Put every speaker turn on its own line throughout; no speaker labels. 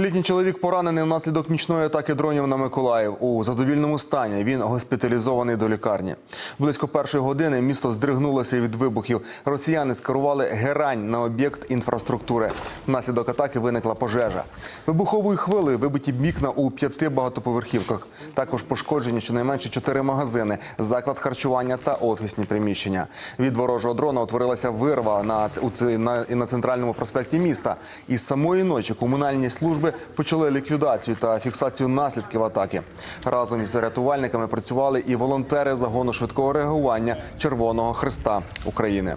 Літній чоловік поранений внаслідок нічної атаки дронів на Миколаїв. У задовільному стані він госпіталізований до лікарні. Близько першої години місто здригнулося від вибухів. Росіяни скерували герань на об'єкт інфраструктури. Внаслідок атаки виникла пожежа. Вибуховою хвилею вибиті вікна у п'яти багатоповерхівках. Також пошкоджені щонайменше чотири магазини, заклад харчування та офісні приміщення. Від ворожого дрона утворилася вирва на, у на, на центральному проспекті міста. Із самої ночі комунальні служби почали ліквідацію та фіксацію наслідків атаки. Разом із рятувальниками працювали і волонтери загону швидкого реагування Червоного Христа України.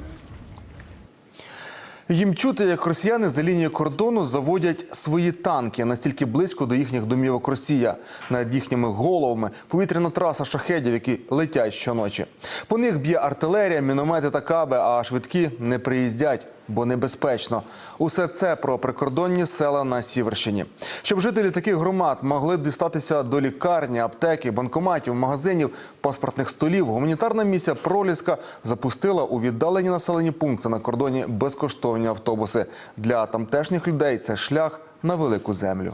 Їм чути, як росіяни за лінією кордону заводять свої танки настільки близько до їхніх домівок Росія. Над їхніми головами повітряна траса шахедів, які летять щоночі. По них б'є артилерія, міномети та каби, а швидкі не приїздять, бо небезпечно. Усе це про прикордонні села на Сіверщині. Щоб жителі таких громад могли б дістатися до лікарні, аптеки, банкоматів, магазинів, паспортних столів, гуманітарна місія Проліска запустила у віддалені населені пункти на кордоні безкоштовні автобуси. Для тамтешніх людей це шлях на велику землю.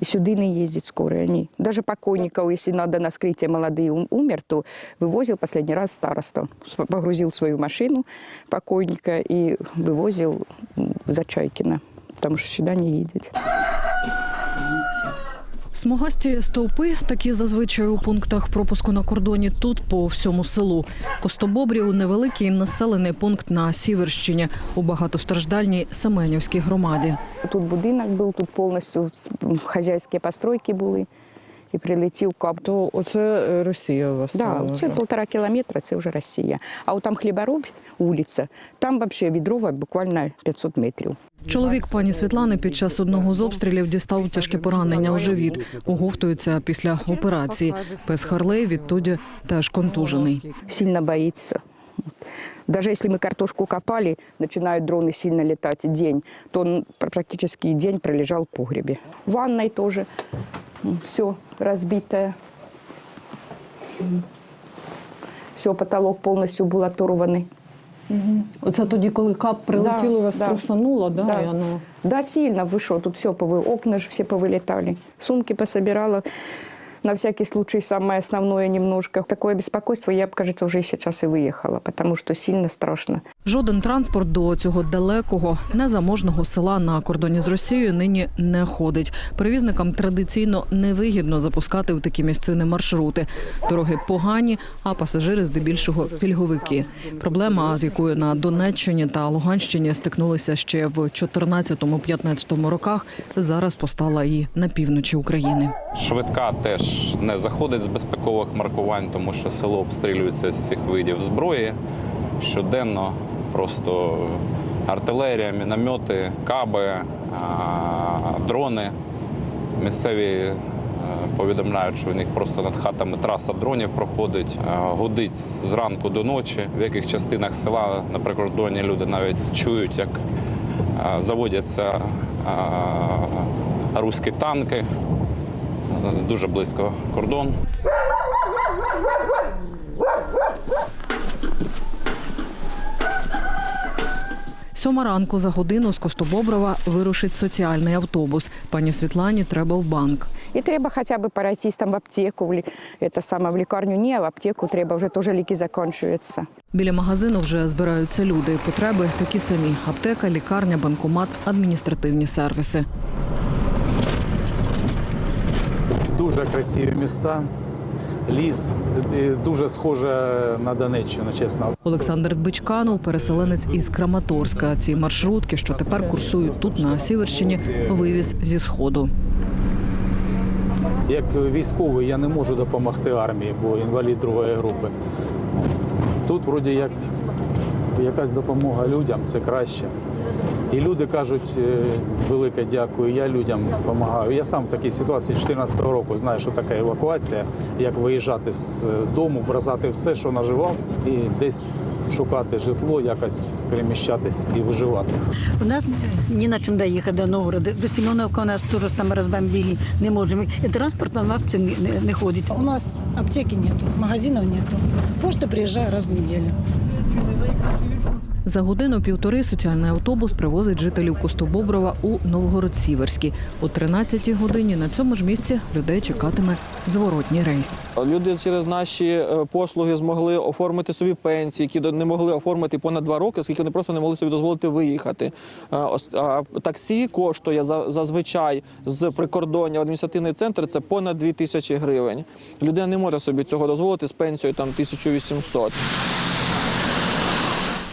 И сюда не ездить скоро они. Даже покойников, если надо на скрытие молодые ум- умер, то вывозил последний раз староста. С- Погрузил в свою машину покойника и вывозил м, в Зачайкино, потому что сюда не едет.
Смугасті стовпи такі зазвичай у пунктах пропуску на кордоні тут по всьому селу. Костобобрів невеликий населений пункт на Сіверщині у багатостраждальній Семенівській громаді.
Тут будинок был, тут м, хозяйские постройки были. І прилетів кап.
То оце е, Росія у вас
Да, це
вже.
полтора кілометра, це вже Росія. А от там хлібороб, вулиця, там взагалі відрова буквально 500 метрів.
Чоловік пані Світлани під час одного з обстрілів дістав тяжке поранення у живіт. Оговтується після операції. Пес Харлей відтоді теж контужений.
сильно боится. Вот. Даже если мы картошку копали, начинают дроны сильно летать день, то он пр- практически день пролежал в погребе. В ванной тоже все разбитое. Все, потолок полностью был оторванный.
Оце тоді, коли кап прилетіло,
Да,
вас
да.
трусануло, да,
Да.
і воно.
Да, сильно. Что, тут все, окна ж всі повилітали, Сумки пособирала. На всякий случай самое основное немножко. Такое беспокойство, я бы, кажется, уже и сейчас и выехала, потому что сильно страшно.
Жоден транспорт до цього далекого незаможного села на кордоні з Росією нині не ходить. Перевізникам традиційно невигідно запускати в такі місцини маршрути. Дороги погані, а пасажири здебільшого пільговики. Проблема, з якою на Донеччині та Луганщині стикнулися ще в 14-15 роках, зараз постала і на півночі України.
Швидка теж не заходить з безпекових маркувань, тому що село обстрілюється з цих видів зброї щоденно. Просто артилерія, міномети, каби, дрони. Місцеві е, повідомляють, що у них просто над хатами траса дронів проходить, гудить зранку до ночі. В яких частинах села на прикордонні люди навіть чують, як заводяться руські танки дуже близько кордон.
Сьома ранку за годину з Костобоброва вирушить соціальний автобус. Пані Світлані треба в банк.
І треба хоча б пройтись там в аптеку, в, лі- саме, в лікарню ні, а в аптеку треба, вже теж ліки закінчуються.
Біля магазину вже збираються люди. Потреби такі самі: аптека, лікарня, банкомат, адміністративні сервіси.
Дуже красиві міста, ліс, дуже схоже на Донеччину, чесно.
Олександр Бичканов, переселенець із Краматорська. Ці маршрутки, що тепер курсують тут на Сіверщині, вивіз зі сходу.
Як військовий я не можу допомогти армії, бо інвалід другої групи. Тут, вроді, як якась допомога людям, це краще. І люди кажуть, е, велике дякую, я людям допомагаю. Я сам в такій ситуації 2014 року знаю, що таке евакуація, як виїжджати з дому, бросати все, що наживав, і десь шукати житло, якось переміщатись і виживати.
У нас не на чем доехать до Новгорода. До Семеновка у нас тоже там разбомбили. Не можем. И транспорт нам вообще не, не- не.
У нас аптеки нету, магазинов нету. Почта приезжает раз в неделю.
За годину-півтори соціальний автобус привозить жителів Костобоброва у Новгород-Сіверський. О 13-й годині на цьому ж місці людей чекатиме зворотній рейс.
Люди через наші е, послуги змогли оформити собі пенсії, які не могли оформити понад два роки, оскільки вони просто не могли собі дозволити виїхати. Е, таксі коштує за- зазвичай з прикордоння в адміністративний центр це понад 2 тисячі гривень. Людина не може собі цього дозволити з пенсією там 1800.